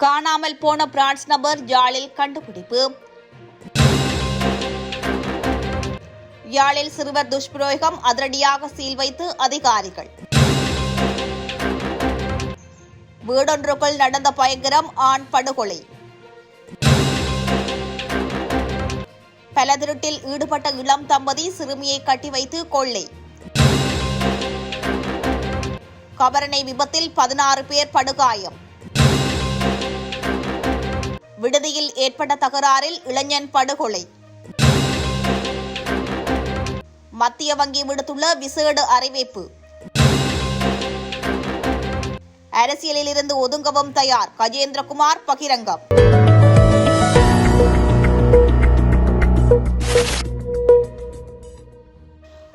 காணாமல் போன பிரான்ஸ் நபர் யாழில் கண்டுபிடிப்பு. யாழில் சிறுவர் துஷ்பிரயோகம் அதிரடியாக சீல் வைத்து அதிகாரிகள். வீடொன்றுக்குள் நடந்த பயங்கரம் ஆண் படுகொலை. பலதிருட்டில் ஈடுபட்ட இளம் தம்பதி சிறுமியை கட்டி வைத்து கொள்ளை. கபரணை விபத்தில் பதினாறு பேர் படுகாயம். விடுதியில் ஏற்பட்ட தகராறில் இளைஞன் படுகொலை. மத்திய வங்கி விடுத்துள்ள விசேட அறிவிப்பு. அரசியலில் இருந்து ஒதுங்கவும் தயார் கஜேந்திரகுமார் பகிரங்கம்.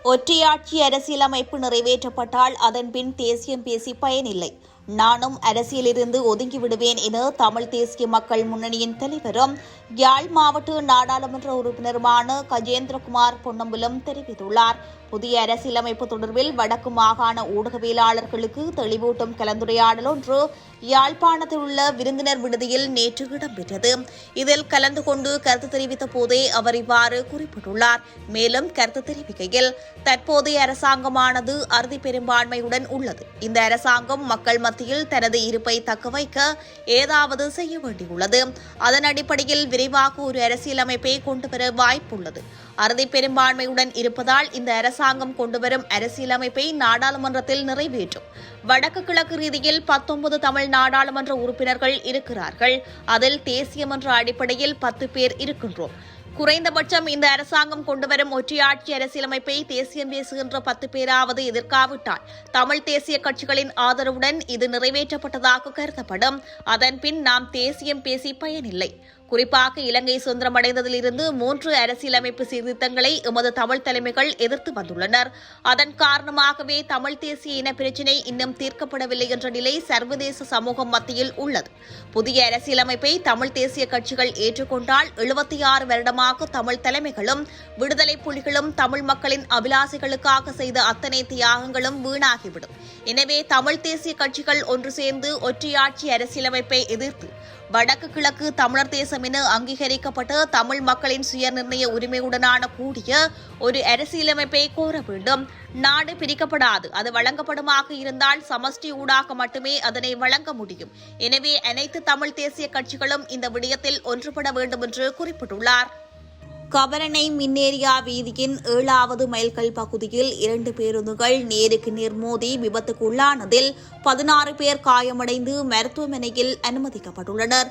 ஒற்றையாட்சி அரசியலமைப்பு நிறைவேற்றப்பட்டால் அதன் பின் தேசியம் பேசி பயனில்லை. நானும் அரசியலிருந்து ஒதுங்கி விடுவேன் என தமிழ் தேசிய மக்கள் முன்னணியின் தலைவரும் யாழ் மாவட்ட நாடாளுமன்ற உறுப்பினருமான கஜேந்திரகுமார் பொன்னம்பலம் தெரிவித்துள்ளார். புதிய அரசியலமைப்பு தொடர்பில் வடக்கு மாகாண ஊடகவியலாளர்களுக்கு தெளிவூட்டும் கலந்துரையாடல் ஒன்று யாழ்ப்பாணத்தில் உள்ள விருந்தினர் விடுதியில் நேற்று இடம்பெற்றது. இதில் கலந்து கொண்டு கருத்து தெரிவித்த போதே அவர் இவ்வாறு குறிப்பிட்டுள்ளார். மேலும் கருத்து தெரிவிக்கையில் தற்போதைய அரசாங்கமானது அறுதி பெரும்பான்மையுடன் உள்ளது. இந்த அரசாங்கம் மக்கள் மத்தியில் தனது இருப்பை தக்கவைக்க ஏதாவது செய்ய வேண்டியுள்ளது. அதன் அடிப்படையில் விரைவாக ஒரு அரசியலமைப்பை கொண்டுவர வாய்ப்புள்ளது. அறுதி பெரும்பான்மையுடன் இருப்பதால் இந்த அரசாங்கம் கொண்டுவரும் அரசியலமைப்பை நாடாளுமன்றத்தில் நிறைவேற்றும். வடக்கு கிழக்கு ரீதியில் பத்தொன்பது தமிழ் நாடாளுமன்ற உறுப்பினர்கள் இருக்கிறார்கள். அதில் தேசியமன்ற அடிப்படையில் பத்து பேர் இருக்கின்றோம். குறைந்தபட்சம் இந்த அரசாங்கம் கொண்டுவரும் ஒற்றையாட்சி அரசியலமைப்பை தேசியம் பேசுகின்ற பத்து பேராவது எதிர்க்காவிட்டால் தமிழ் தேசிய கட்சிகளின் ஆதரவுடன் இது நிறைவேற்றப்பட்டதாக கருதப்படும். அதன் பின் நாம் தேசியம் பேசி பயனில்லை. குறிப்பாக இலங்கை சுதந்திரமடைந்ததிலிருந்து மூன்று அரசியலமைப்பு சீர்திருத்தங்களை எமது தமிழ் தலைமைகள் எதிர்த்து வந்துள்ளனர். அதன் காரணமாகவே தமிழ் தேசிய இன பிரச்சினை இன்னும் தீர்க்கப்படவில்லை என்ற நிலை சர்வதேச சமூகம் மத்தியில் உள்ளது. புதிய அரசியலமைப்பை தமிழ் தேசிய கட்சிகள் ஏற்றுக்கொண்டால் எழுபத்தி ஆறு வருடமாக தமிழ் தலைமைகளும் விடுதலை புலிகளும் தமிழ் மக்களின் அபிலாசைகளுக்காக செய்த அத்தனை தியாகங்களும் வீணாகிவிடும். எனவே தமிழ் தேசிய கட்சிகள் ஒன்று சேர்ந்து ஒற்றையாட்சி அரசியலமைப்பை எதிர்த்து வடக்கு கிழக்கு தமிழர் தேசம் என அங்கீகரிக்கப்பட்ட தமிழ் மக்களின் சுயநிர்ணய உரிமையுடனான கூடிய ஒரு அரசியலமைப்பை கோர வேண்டும். நாடு பிரிக்கப்படாது அது வழங்கப்படுமாக இருந்தால் சமஷ்டி ஊடாக மட்டுமே அதனை வழங்க முடியும். எனவே அனைத்து தமிழ் தேசிய கட்சிகளும் இந்த விடயத்தில் ஒன்றுபட வேண்டும் என்று குறிப்பிட்டுள்ளார். கபரனை மின்னேரியா வீதியின் ஏழாவது மைல்கல் பகுதியில் இரண்டு பேருந்துகள் நேருக்கு நேர் மோதி விபத்துக்குள்ளானதில் பதினாறு பேர் காயமடைந்து மருத்துவமனையில் அனுமதிக்கப்பட்டுள்ளனர்.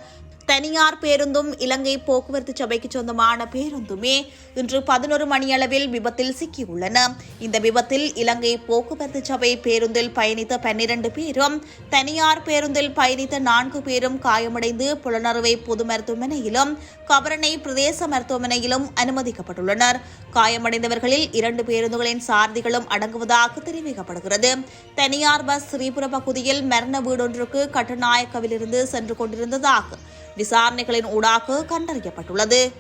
தனியார் பேருந்தும் இலங்கை போக்குவரத்து சபைக்கு சொந்தமான பேருந்துமே இன்று பதினொரு மணியளவில் விபத்தில் சிக்கியுள்ளன. இந்த விபத்தில் இலங்கை போக்குவரத்து சபை பேருந்தில் பயணித்த பன்னிரண்டு பேரும் தனியார் பேருந்தில் பயணித்த நான்கு பேரும் காயமடைந்து புலனறுவை பொது மருத்துவமனையிலும் கபரணை பிரதேச மருத்துவமனையிலும் அனுமதிக்கப்பட்டுள்ளனர். காயமடைந்தவர்களில் இரண்டு பேருந்துகளின் சாரதிகளும் அடங்குவதாக தெரிவிக்கப்படுகிறது. தனியார் பஸ் ஸ்ரீபுர பகுதியில் மரண வீடொன்றுக்கு கட்டுநாயக்கவிலிருந்து சென்று கொண்டிருந்ததாக விசாரணைகளின் ஊடாக கண்டறியப்பட்டுள்ளது.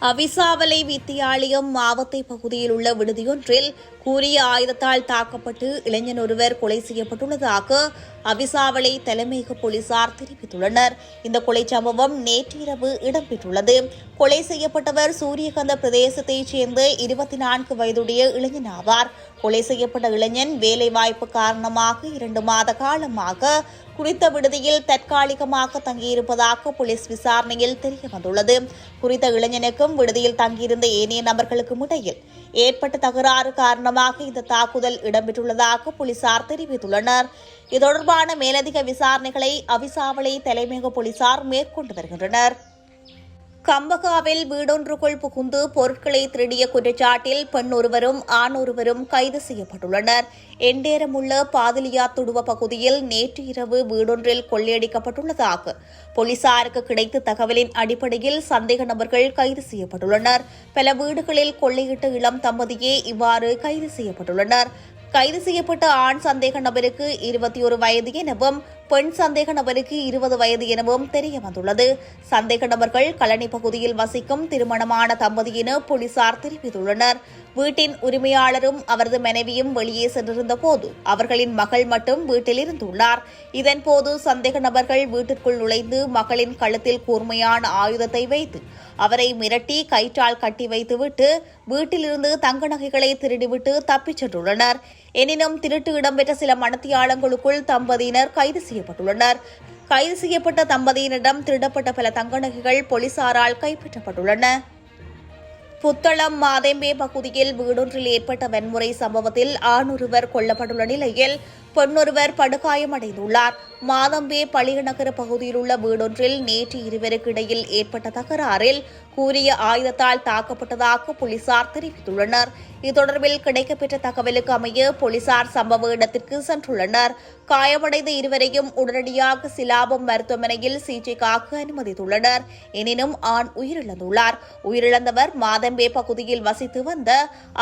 அவிசாவலை வித்தியாலயம் மாவத்தை பகுதியில் உள்ள விடுதியொன்றில் கூறிய ஆயுதத்தால் தாக்கப்பட்டு இளைஞன் ஒருவர் கொலை செய்யப்பட்டுள்ளதாக அவிசாவளை தலைமையக போலீசார் தெரிவித்துள்ளனர். இந்த கொலை சம்பவம் நேற்றிரவு இடம்பெற்றுள்ளது. கொலை செய்யப்பட்டவர் சூரியகந்த பிரதேசத்தைச் சேர்ந்த இருபத்தி நான்கு வயதுடைய இளைஞன் ஆவார். கொலை செய்யப்பட்ட இளைஞன் வேலைவாய்ப்பு காரணமாக இரண்டு மாத காலமாக குறித்த விடுதியில் தற்காலிகமாக தங்கியிருப்பதாக போலீஸ் விசாரணையில் தெரிய வந்துள்ளது குறித்த இளைஞனுக்கும் விடுதியில் தங்கியிருந்த ஏனைய நபர்களுக்கும் இடையில் ஏற்பட்ட தகராறு காரணமாக இந்த தாக்குதல் இடம்பெற்றுள்ளதாக போலீசார் தெரிவித்துள்ளனர். இது தொடர்பான மேலதிக விசாரணைகளை அவிசாவளை தலைமையக போலீசார் மேற்கொண்டு வருகின்றனர். கம்பகாவில் வீடொன்றுக்குள் புகுந்து பொருட்களை திருடிய குற்றச்சாட்டில் பெண் ஒருவரும் ஆண் ஒருவரும் கைது செய்யப்பட்டுள்ளனர். எண்டேரமுள்ள பாதிலியா துடுவ பகுதியில் நேற்று இரவு வீடொன்றில் கொள்ளையடிக்கப்பட்டுள்ளதாக போலீசாருக்கு கிடைத்த தகவலின் அடிப்படையில் சந்தேக நபர்கள் கைது செய்யப்பட்டுள்ளனர். பல வீடுகளில் கொள்ளையிட்ட இளம் தம்பதியே இவ்வாறு கைது செய்யப்பட்டுள்ளனர். கைது செய்யப்பட்ட ஆண் சந்தேக நபருக்கு இருபத்தி ஒரு வயது எனவும் பெண் சந்தேக நபருக்கு இருபது வயது எனவும் தெரிய வந்துள்ளது சந்தேக நபர்கள் கழனி பகுதியில் வசிக்கும் திருமணமான தம்பதி என போலீசார் தெரிவித்துள்ளனர். வீட்டின் உரிமையாளரும் அவரது மனைவியும் வெளியே சென்றிருந்த போது அவர்களின் மகள் மட்டும் வீட்டில் இருந்துள்ளார். இதன்போது சந்தேக நபர்கள் வீட்டிற்குள் நுழைந்து மகளின் கழுத்தில் கூர்மையான ஆயுதத்தை வைத்து அவரை மிரட்டி கயிற்றால் கட்டி வைத்துவிட்டு வீட்டிலிருந்து தங்க நகைகளை திருடிவிட்டு தப்பிச் சென்றுள்ளனர். எனினும் திருட்டு இடம்பெற்ற சில மணத்தியாளங்களுக்குள் தம்பதியினர் கைது செய்யப்பட்டுள்ளனர். கைது செய்யப்பட்ட தம்பதியினரிடம் திருடப்பட்ட பல தங்க நகைகள் போலீசாரால் கைப்பற்றப்பட்டுள்ளன. புத்தளம் மாதேம்பே பகுதியில் வீடொன்றில் ஏற்பட்ட வன்முறை சம்பவத்தில் ஆணொருவர் கொல்லப்பட்டுள்ள நிலையில் பெண்ணொருவர் படுகாயமடைந்துள்ளார். மாதம்பே பழியநகர பகுதியில் உள்ள வீடொன்றில் நேற்று இருவருக்கு இடையில் ஏற்பட்ட தகராறில் கூறிய ஆயுதத்தால் தாக்கப்பட்டதாக போலீசார் தெரிவித்துள்ளனர். இது தொடர்பில் கிடைக்கப்பெற்ற தகவலுக்கு அமைய போலீசார் சம்பவ இடத்திற்கு சென்றுள்ளனர். காயமடைந்த இருவரையும் உடனடியாக சிலாபம் மருத்துவமனையில் சிகிச்சைக்காக அனுமதித்துள்ளனர். எனினும் ஆண் உயிரிழந்துள்ளார். உயிரிழந்தவர் மாதம்பே பகுதியில் வசித்து வந்த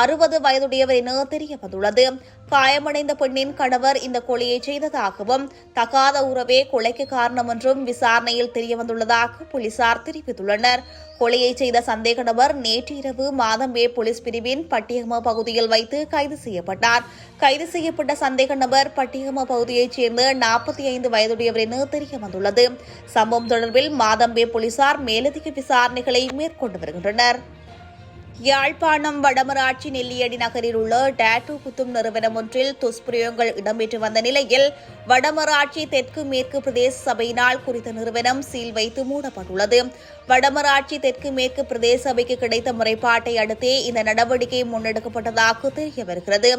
அறுபது வயதுடையவர் என தெரிய வந்துள்ளது காயமடைந்த பெண்ணின் கணவர் இந்த கொலையை செய்ததாகவும் தகாத உறவே கொலைக்கு காரணம் என்றும் விசாரணையில் தெரியவந்துள்ளதாக போலீசார் தெரிவித்துள்ளனர். கொலையை செய்த சந்தேக நபர் நேற்று இரவு மாதம்பே போலீஸ் பிரிவின் பட்டியகம பகுதியில் வைத்து கைது செய்யப்பட்டார். கைது செய்யப்பட்ட சந்தேக நபர் பட்டியகம பகுதியைச் சேர்ந்த நாற்பத்தி ஐந்து வயதுடையவர் என தெரிய வந்துள்ளது சம்பவம் தொடர்பில் மாதம்பே போலீசார் மேலதிக விசாரணைகளை மேற்கொண்டு வருகின்றனர். யாழ்ப்பாணம் வடமராட்சி நெல்லியடி நகரில் உள்ள டாட்டூ குத்தும் நிறுவனம் ஒன்றில் துஷ்பிரயோகங்கள் இடம்பெற்று வந்த நிலையில் வடமராட்சி தெற்கு மேற்கு பிரதேச சபையினால் குறித்த நிறுவனம் சீல் வைத்து மூடப்பட்டுள்ளது. வடமராட்சி தெற்கு மேற்கு பிரதேச சபைக்கு கிடைத்த முறைப்பாட்டை அடுத்தே இந்த நடவடிக்கை முன்னெடுக்கப்பட்டதாக தெரிய வருகிறது.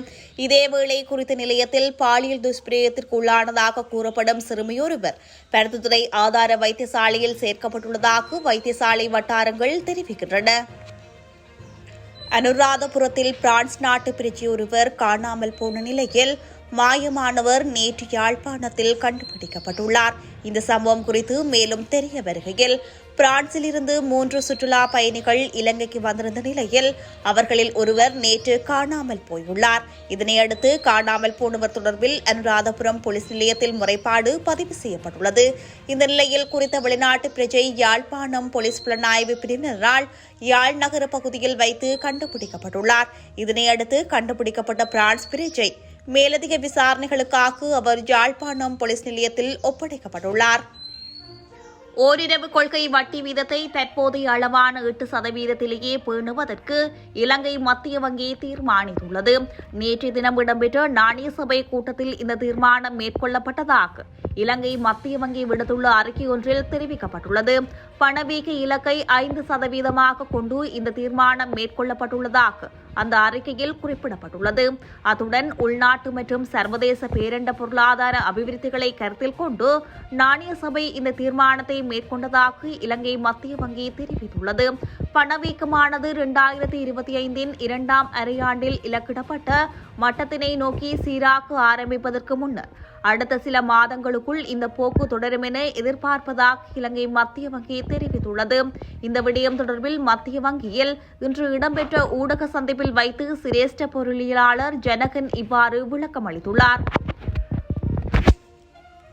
இதேவேளை குறித்த நிலையத்தில் பாலியல் துஷ்பிரயோகத்திற்கு உள்ளானதாக கூறப்படும் சிறுமியொருவர் பருத்துத்துறை ஆதார வைத்தியசாலையில் சேர்க்கப்பட்டுள்ளதாக வைத்தியசாலை வட்டாரங்கள் தெரிவிக்கின்றன. அனுராதபுரத்தில் பிரான்ஸ் நாட்டு பிரஜை ஒருவர் காணாமல் போன நிலையில் மாயமானவர் நேற்று யாழ்ப்பாணத்தில் கண்டுபிடிக்கப்பட்டுள்ளார். இந்த சம்பவம் குறித்து மேலும் தெரிய வருகையில் பிரான்சிலிருந்து மூன்று சுற்றுலா பயணிகள் இலங்கைக்கு வந்திருந்த நிலையில் அவர்களில் ஒருவர் நேற்று காணாமல் போயுள்ளார். இதனையடுத்து காணாமல் போனவர் தொடர்பில் அனுராதபுரம் போலீஸ் நிலையத்தில் முறைப்பாடு பதிவு செய்யப்பட்டுள்ளது. இந்த நிலையில் குறித்த வெளிநாட்டு பிரஜை யாழ்ப்பாணம் போலீஸ் புலனாய்வு பிரிவினரால் யாழ் நகர பகுதியில் வைத்து கண்டுபிடிக்கப்பட்டுள்ளார். இதனையடுத்து கண்டுபிடிக்கப்பட்ட பிரான்ஸ் பிரஜை மேலதிக விசாரணைகளுக்காக அவர் யாழ்ப்பாணம் போலீஸ் நிலையத்தில் ஒப்படைக்கப்பட்டுள்ளார். ஓரிரவு கொள்கை வட்டி வீதத்தை தற்போதைய அளவான எட்டு சதவீதத்திலேயே பேணுவதற்கு இலங்கை மத்திய வங்கி தீர்மானித்துள்ளது. நேற்று தினம் இடம்பெற்ற நாணய சபை கூட்டத்தில் இந்த தீர்மானம் மேற்கொள்ளப்பட்டதாக இலங்கை மத்திய வங்கி விடுத்துள்ள அறிக்கை ஒன்றில் தெரிவிக்கப்பட்டுள்ளது. பணவீக்க இலக்கை ஐந்து சதவீதமாக கொண்டு இந்த தீர்மானம் மேற்கொள்ளப்பட்டுள்ளதாக அந்த அறிக்கையில் குறிப்பிடப்பட்டுள்ளது. அத்துடன் உள்நாட்டு மற்றும் சர்வதேச பேரண்ட பொருளாதார அபிவிருத்திகளை கருத்தில் கொண்டு நாணய சபை இந்த தீர்மானத்தை மேற்கொண்டதாக இலங்கை மத்திய வங்கி தெரிவித்துள்ளது. பணவீக்கமானது இரண்டாயிரத்தி இருபத்தி ஐந்தின் இரண்டாம் அரையாண்டில் இலக்கிடப்பட்ட மட்டத்தினை நோக்கி சீராக ஆரம்பிப்பதற்கு முன்னர் அடுத்த சில மாதங்களுக்குள் இந்த போக்கு தொடரும் என எதிர்பார்ப்பதாக இலங்கை மத்திய வங்கி தெரிவித்துள்ளது. இந்த விடயம் தொடர்பில் மத்திய வங்கியில் இன்று இடம்பெற்ற ஊடக சந்திப்பில் வைத்து சிரேஷ்ட பொருளியலாளர் ஜனகன் இவ்வாறு விளக்கம் அளித்துள்ளார்